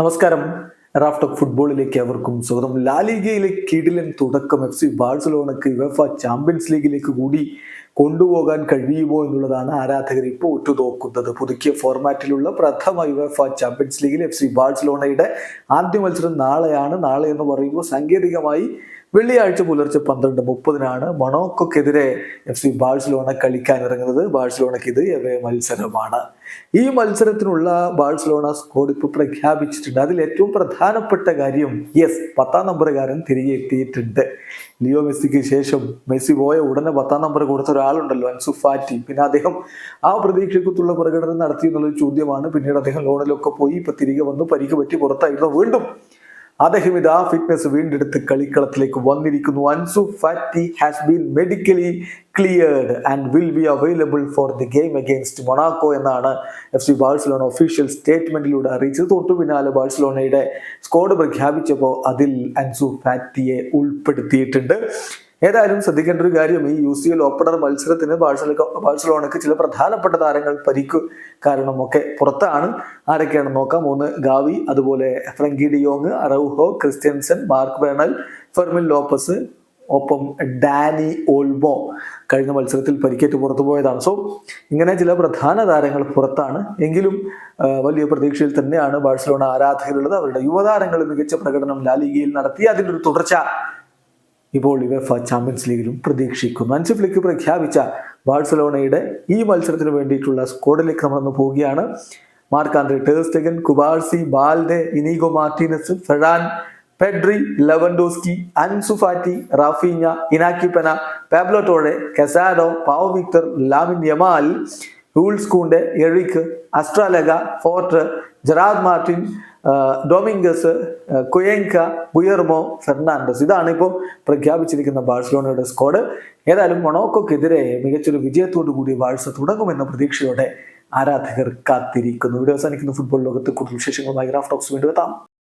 നമസ്കാരം. റാഫ് ഫുട്ബോളിലേക്ക് അവർക്കും സ്വാഗതം. ലാലിഗയിലെ കിടിലൻ തുടക്കം എഫ് സി ബാഴ്സലോണക്ക് യുവഫ ചാമ്പ്യൻസ് ലീഗിലേക്ക് കൂടി. കൊണ്ടുപോകാൻ കഴിയുമോ എന്നുള്ളതാണ് ആരാധകർ ഇപ്പോൾ ഉറ്റുനോക്കുന്നത്. പുതുക്കിയ ഫോർമാറ്റിലുള്ള പ്രഥമ യുഎഫ ചാമ്പ്യൻസ് ലീഗിൽ എഫ് സി ബാഴ്സലോണയുടെ ആദ്യ മത്സരം നാളെയാണ്. നാളെ എന്ന് പറയുമ്പോൾ സാങ്കേതികമായി വെള്ളിയാഴ്ച പുലർച്ചെ പന്ത്രണ്ട് മുപ്പതിനാണ് മൊണോക്കോക്കെതിരെ എഫ് സി ബാഴ്സലോണ കളിക്കാൻ ഇറങ്ങുന്നത്. ബാഴ്സലോണയ്ക്ക് ഇത് എവേ മത്സരമാണ്. ഈ മത്സരത്തിനുള്ള ബാഴ്സലോണ സ്കോഡ് ഇപ്പോൾ പ്രഖ്യാപിച്ചിട്ടുണ്ട്. അതിൽ ഏറ്റവും പ്രധാനപ്പെട്ട കാര്യം യെസ് പത്താം നമ്പറുകാരൻ തിരികെ എത്തിയിട്ടുണ്ട്. ലിയോ മെസ്സിക്ക് ശേഷം മെസ്സി പോയ ഉടനെ പത്താം നമ്പർ കൊടുത്ത ഒരാളുണ്ടല്ലോ അൻസുഫാറ്റി പിന്നെ അദ്ദേഹം ആ പ്രതീക്ഷയ്ക്കുള്ള പ്രകടനം നടത്തി എന്നുള്ളൊരു ചോദ്യമാണ്. പിന്നീട് അദ്ദേഹം ലോണിലൊക്കെ പോയി ഇപ്പൊ തിരികെ വന്നു പരിക്ക് പറ്റി പുറത്തായിരുന്നു. വീണ്ടും അദ്ദേഹം ഇത് ആ ഫിറ്റ്നസ് വീണ്ടെടുത്ത് കളിക്കളത്തിലേക്ക് വന്നിരിക്കുന്നു. Ansu Fati has been medically cleared and will be available for the game against Monaco എന്നാണ് എഫ് സി ബാഴ്സലോണ ഒഫീഷ്യൽ സ്റ്റേറ്റ്മെന്റിലൂടെ അറിയിച്ചത്. തൊട്ടു പിന്നാലെ ബാഴ്സലോണയുടെ സ്ക്വാഡ് പ്രഖ്യാപിച്ചപ്പോൾ അതിൽ അൻസു ഫാറ്റിയെ ഉൾപ്പെടുത്തിയിട്ടുണ്ട്. ഏതായാലും ശ്രദ്ധിക്കേണ്ട ഒരു കാര്യം ഈ യു സി എൽ ഓപ്പണർ മത്സരത്തിന് ബാഴ്സല ബാഴ്സലോണക്ക് ചില പ്രധാനപ്പെട്ട താരങ്ങൾ പരിക്ക് കാരണമൊക്കെ പുറത്താണ്. ആരൊക്കെയാണെന്ന് നോക്കാം. ഒന്ന് ഗാവി അതുപോലെ Frenkie de Jong Araujo Christensen Marc Bernal Fermin Lopez ഒപ്പം ഡാനി ഓൾബോ കഴിഞ്ഞ മത്സരത്തിൽ പരിക്കേറ്റ് പുറത്തു പോയതാണ്. സോ ഇങ്ങനെ ചില പ്രധാന താരങ്ങൾ പുറത്താണ്. എങ്കിലും വലിയ പ്രതീക്ഷയിൽ തന്നെയാണ് ബാഴ്സലോണ ആരാധകരുള്ളത്. അവരുടെ യുവതാരങ്ങൾ മികച്ച പ്രകടനം ലാലിഗയിൽ നടത്തി. അതിന്റെ ഒരു തുടർച്ച ഇപ്പോൾ യുവഫ ചാമ്പ്യൻസ് ലീഗിലും പ്രതീക്ഷിക്കുന്നു. അഞ്ച് പ്രഖ്യാപിച്ച ബാഴ്സലോണയുടെ ഈ മത്സരത്തിന് വേണ്ടിയിട്ടുള്ള സ്ക്വാഡിലേക്ക് നമ്മളൊന്ന് പോവുകയാണ്. Marc Andre ter Stegen Cubarsi Balde Inigo Martinez ഫെഡാൻ Pedri Lewandowski Ansu Fati Raphinha Inaki Pena Pena Pablo Torre Casado Pau Victor Lamine Yamal Jules Kounde Eric Astralaga Fort Gerard Martin Dominguez Cuenca Guillermo Fernandez. ഇതാണ് ഇപ്പോൾ പ്രഖ്യാപിച്ചിരിക്കുന്ന ബാഴ്സലോണയുടെ squad ഏതായാലും മൊണോക്കോക്കെതിരെ മികച്ചൊരു വിജയത്തോടു കൂടി Barca തുടങ്ങുമെന്ന പ്രതീക്ഷയോടെ ആരാധകർ കാത്തിരിക്കുന്നു. Video അവസാനിക്കുന്ന. ഫുട്ബോൾ ലോകത്ത് കൂടുതൽ വിശേഷങ്ങളുമായി ഗ്രാഫ് ടോക്സ് വീണ്ടും എത്താം.